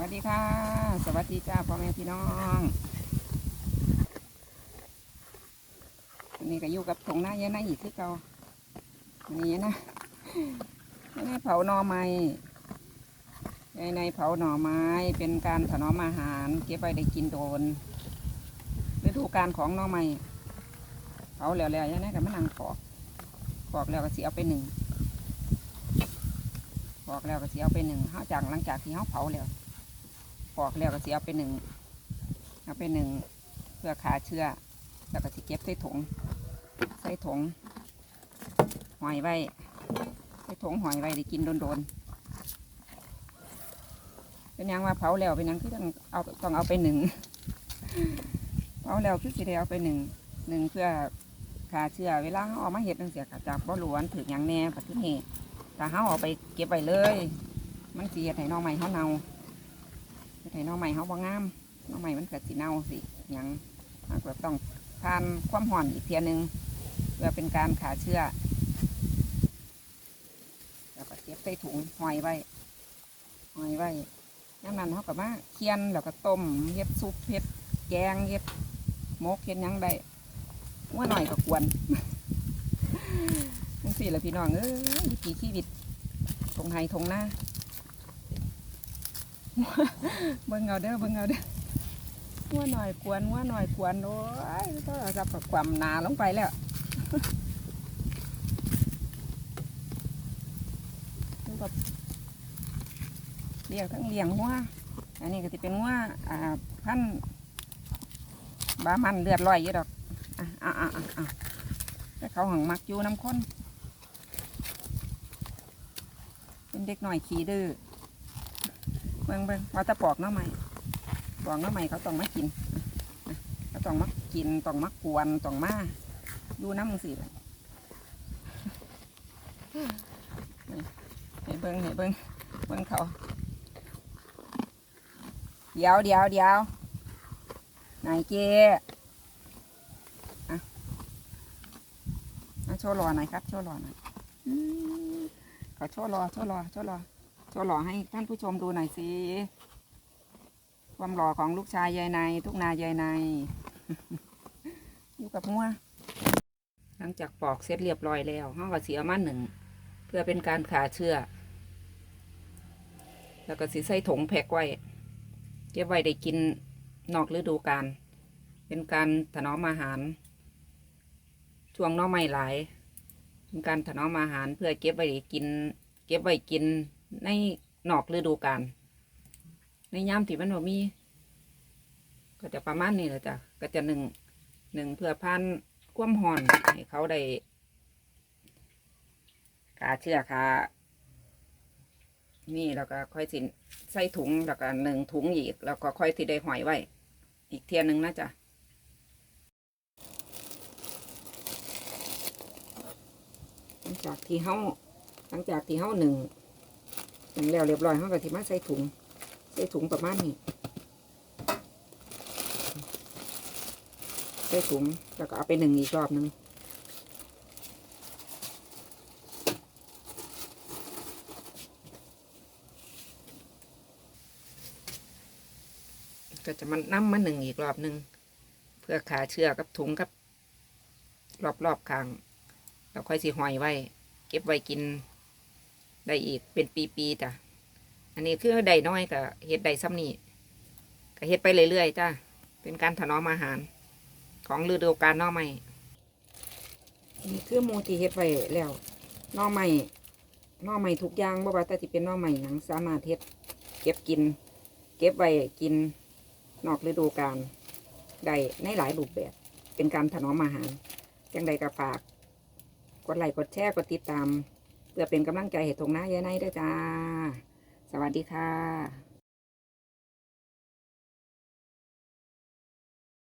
วัสดีค่ะ สวัสดีจ้าพ่อแม่พี่น้องนนี้ก็อยู่กับถงหน้าเยอะหน้าอีกคือเก่านนี้นะไม่เผาหน่อไม้ในในเผาหน่อไม้เป็นการถนอมอาหาร เก็บไว้ได้กินโดนฤดูการของหน่อไม้เผาแล้วแล้วยังไงก็มานั่งปอกปอกแล้วก็สิเอาไปหนึ่งปอกแล้วก็สิเอาไปหนึ่งเขาจากหลังจากที่เขาเผาแล้ว อกแล้วก็สิเอาไปหนึ่งเอาไปหนึ่งเพื่อขาเชื้อ แล้วก็สิเก็บใส่ถุงใส่ถุงหอยไว้ใส่ถุงหอยไว้ได้กินโดนๆเป็นยังว่าเผาแล้วเป็นยังคือต้องเอาต้องเอาไปหนึ่งเผาแล้วคือสิได้เอาไปหนึ่งหนึ่งเพื่อขาเชื้อเวลาเขาเอามาเห็ดตั้งเสียขาจากบ่หลวนถึงอย่างแน่ปัจจุบันถ้าเขาเอาไปเก็บไว้เลย มันเสียให้น้องใหม่เขาเน่า ฮ็ดให้น้องใหม่เขาบ่งามน้องใหม่มันเกิดสีเน่าสิยังมันก็ต้องทานความห่อนอีกเทียหนึงเพื่อเป็นการขาเชื้อแล้วก็เก็บใส่ถุงหอยไว้หอยไว้ย่นั้นเขาก็มาเคี่ยนแล้วก็ต้มเฮ็ดซุปเฮ็ดแกงเฮ็ดหมกเฮ็ดยังได้ว่าหน่อยก็ควรนั่สิละพี่น้องเอ้ยวิถีชีวิตทงไฮทงหน้า เบิ่งเอาเด้อเบิ่งเอาเด้อว่าหน่อยกวนว่าหน่อยกวนโอ้ยก็จับกับความนาลงไปแล้วมันก็เลี้ยงทั้งเลี้ยงงัวอันนี้ก็จะเป็นงัวอ่าพันบามันเลือดลอยอยู่ดอกอะอะอะอะแต่เขาหังมักอยู่น้ำข้นเป็นเด็กหน่อยขี้ดื้อ บิ่งเบิ่งว่าจะปอกหน้อใหม่ปอกหน้อใหม่เขาต้องมากินอะเขาต้องมากินต้องมากวนต้องมาดูน้ำมึงสิล่ะนี่ให้เบิ่งให้เบิ่งเบิ่งเขาเดี๋ยวเดี๋ยวเดี๋ยวนายเจอะมาโชว์รอหน่อยครับ โชว์รอหน่อยอืมขอโชว์รอโชว์รอโชว์รอ โชว์หล่อให้ท่านผู้ชมดูหน่อยสิความหล่อของลูกชายยายในทุกนายายใน อยู่กับงัวหลังจากปอกเสร็จเรียบร้อยแล้วห้องก็เสียมาหนึ่ง เพื่อเป็นการขาเชื่อ แล้วก็สีใส่ถุงแพ็กไว้เก็บไว้ได้กินนอกฤดูกาลเป็นการถนอมอาหาร ช่วงน้อไม่หลาย เป็นการถนอมอาหารเพื่อเก็บไว้ได้กิน เก็บไว้กิน ในนอกฤดูกาลในยามที่มันบ่มี ก็จะประมาณนี้แหละจ้ะก็จะหนึ่งหนึ่งเพื่อพันความห่อนให้เขาได้ขาเชือกขานี่แล้วก็ค่อยสิใส่ถุงแล้วก็หนึ่งถุงอีก แล้วก็ค่อยที่ได้หอยไว้ อีกเทียนหนึ่งนะจ๊ะหลังจากที่เฮาหลังจากที่เฮาหนึ่ง นึ่งแล้วเรียบร้อยเฮาก็ที่มาใส่ถุง ใส่ถุงประมาณนี้ ใส่ถุงแล้วก็เอาไปหนึ่งอีกรอบหนึ่งก็จะมันน้ำมาหนึ่งอีกรอบหนึ่งเพื่อขาเชือกกับถุงกับ รอบๆข้างเราค่อยสิหอยไว้ เก็บไว้กิน ได้อีกเป็นปีๆจ้ะอันนี้คือได้น้อยกับเฮ็ดได้ซ้ำนี่ก็เฮ็ดไปเรื่อยๆจ้าเป็นการถนอมอาหาร ของฤดูกาลน้อใหม่นี่คือมูที่เฮ็ดไว้แล้วน้อใหม่น้อใหม่ทุกอย่างบ่ว่าแต่สิเป็นน้อใหม่หยังสามารถเฮ็ดเก็บกิน เก็บไว้กินนอกฤดูกาลได้ในหลายรูปแบบ เป็นการถนอมอาหารจังใดก็ฝาก กดไลค์กดแชร์กดติดตาม พื่อเป็นกำลังใจเห้ทงหน้ายายในด้วยจ้า สวัสดีค่ะ